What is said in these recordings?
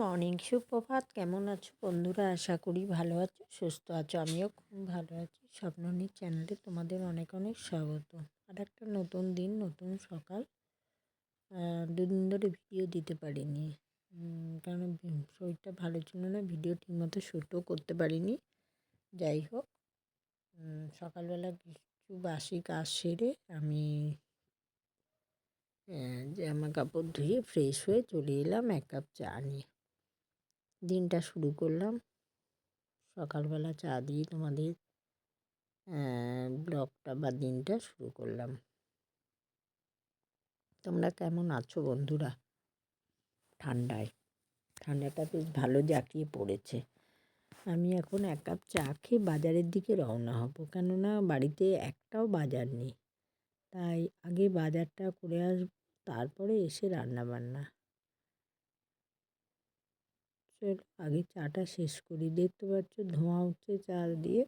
Morning, সুপ্রভাত। কেমন আছো বন্ধুরা? আশা করি ভালো আছো, সুস্থ আছো, আমিও খুব ভালো আছি। স্বপ্ননীর চ্যানেলে তোমাদের অনেক অনেক স্বাগত। আর একটা নতুন দিন, নতুন সকাল। দুদিন ধরে ভিডিও দিতে পারিনি। কারণ শরীরটা ভালো ছিল না, ভিডিও ঠিকমতো শ্যুটও করতে পারিনি। যাই হোক সকালবেলা কিছু বাসি কাজ সেরে আমি জামা কাপড় ধুয়ে ফ্রেশ হয়ে চলে এলাম, এক কাপ চা নিয়ে। দিনটা শুরু করলাম। সকালবেলা চা দিয়ে তোমাদের ব্লগটা বা দিনটা শুরু করলাম। তোমরা কেমন আছো বন্ধুরা? ঠান্ডায়। ঠান্ডাটা বেশ ভালো জাঁকিয়ে পড়েছে। আমি এখন এক কাপ চা খেয়ে বাজারের দিকে রওনা হব। কেননা বাড়িতে একটাও বাজার নেই। তাই আগে বাজারটা করে আসব, তারপরে এসে রান্না বান্না চলো আগে চাটা শেষ করি। দেখতে পাচ্ছ ধোঁয়া উঠছে চাল দিয়ে।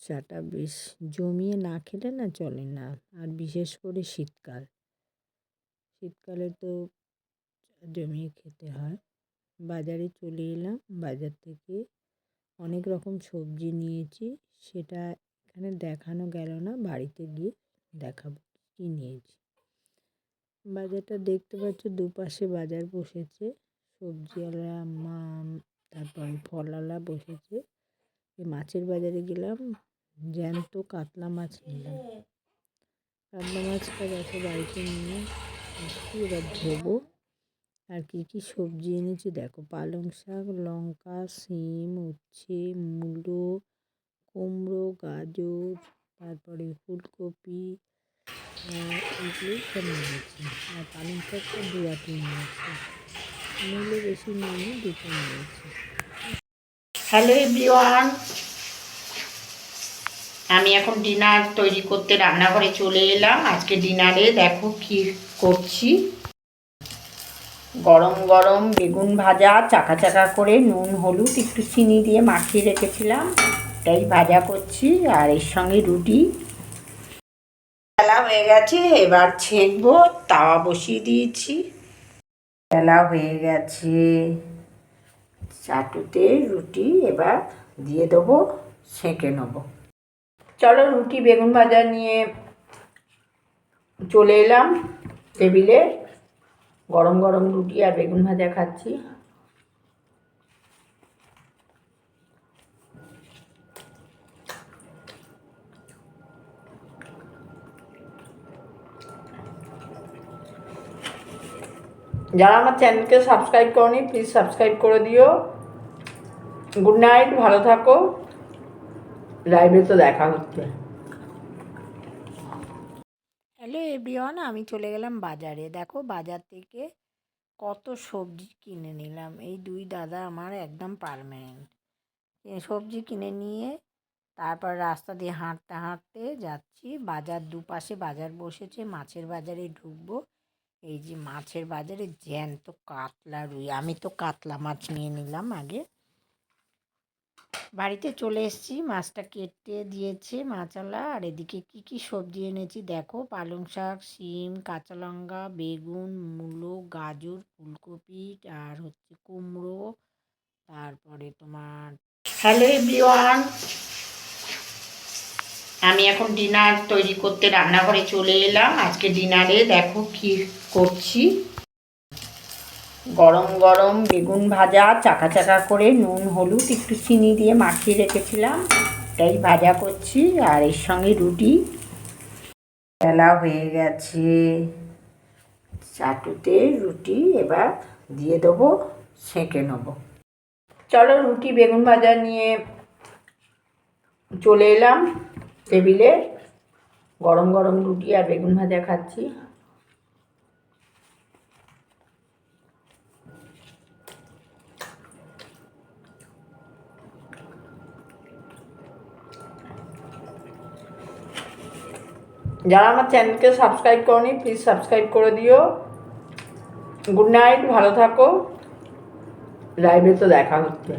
চাটা বেশ জমিয়ে না খেলে না চলে না, আর বিশেষ করে শীতকাল। শীতকালে তো জমিয়ে খেতে হয়। বাজারে চলে এলাম, বাজার থেকে অনেক রকম সবজি নিয়েছি, সেটা এখানে দেখানো গেল না, বাড়িতে গিয়ে দেখাবো কী নিয়েছি। বাজারটা দেখতে পাচ্ছ দুপাশে বাজার বসেছে। সবজিওয়ালা মা তারপর ফলওয়ালা বসেছে। মাছের বাজারে গেলাম, জ্যান্ত কাতলা মাছ নিলাম। কাতলা মাছটা দেখো বাড়িতে নিয়ে এবার ধোবো। আর কী কী সবজি এনেছি দেখো, পালং শাক, লঙ্কা শিম উচ্ছে, মূলো, কুমড়ো, গাজর, তারপরে ফুলকপি আর পালং শাকটা দু আটি নিয়েছি বেশি নিয়ে দুটো নিয়েছি হ্যালো এভরিওয়ান আমি এখন ডিনার তৈরি করতে রান্নাঘরে চলে এলাম। আজকে ডিনারে দেখো কি করছি। গরম গরম বেগুন ভাজা, চাকা চাকা করে নুন, হলুদ, একটু চিনি দিয়ে মাখিয়ে রেখেছিলাম। এটাই ভাজা করছি আর এর সঙ্গে রুটি। হয়ে গেছে, এবার ছেঁকবো, তাওয়া বসিয়ে দিয়েছি। বেলা হয়ে গেছে। চাটুতে রুটি এবার দিয়ে দেবো সেঁকে নেব। চলো রুটি বেগুন ভাজা নিয়ে চলে এলাম। টেবিলে গরম গরম রুটি আর বেগুন ভাজা খাচ্ছি। যারা আমার চ্যানেলকে সাবস্ক্রাইব করনি প্লিজ সাবস্ক্রাইব করে দিও। গুড নাইট ভালো থাকো। লাইভে তো দেখা হচ্ছে। হ্যালো এভরিওয়ান আমি চলে গেলাম বাজারে। দেখো বাজার থেকে কত সবজি কিনে নিলাম। এই দুই দাদা আমার একদম পারমানেন্ট সবজি কিনে নিয়ে তারপর রাস্তা দিয়ে হাঁটতে হাঁটতে যাচ্ছি। বাজার দুপাশে বাজার বসেছে, মাছের বাজারে ঢুকবো। এই যে মাছের বাজারে জ্যান্ত কাতলা রুই, আমি তো কাতলা মাছ নিয়ে নিলাম আগে। বাড়িতে চলে এসেছি, মাছটা কেটে দিয়েছে মাছালা আর এদিকে কি কি সবজি এনেছি দেখো, পালং শাক, শিম, কাঁচা লঙ্কা, বেগুন, মূলো, গাজর, ফুলকপি, আর হচ্ছে কুমড়ো, তারপরে তোমার। হ্যালো এভরিওয়ান আমি এখন ডিনার তৈরি করতে রান্নাঘরে চলে এলাম। আজকে ডিনারে দেখো কি করছি। গরম গরম বেগুন ভাজা, চাকা চাকা করে নুন, হলুদ, একটু চিনি দিয়ে মাখিয়ে রেখেছিলাম। তাই ভাজা করছি, আর এর সঙ্গে রুটি। বেলা হয়ে গেছে। চাটুতে রুটি এবার দিয়ে দেবো, সেঁকে নেব। চলো রুটি, বেগুন ভাজা নিয়ে চলে এলাম। টেবিলে গরম গরম রুটি আর বেগুন ভাজা খাচ্ছি। যারা আমার চ্যানেলকে সাবস্ক্রাইব করনি প্লিজ সাবস্ক্রাইব করে দিও। গুড নাইট, ভালো থাকো। লাইভে তো দেখা হচ্ছে।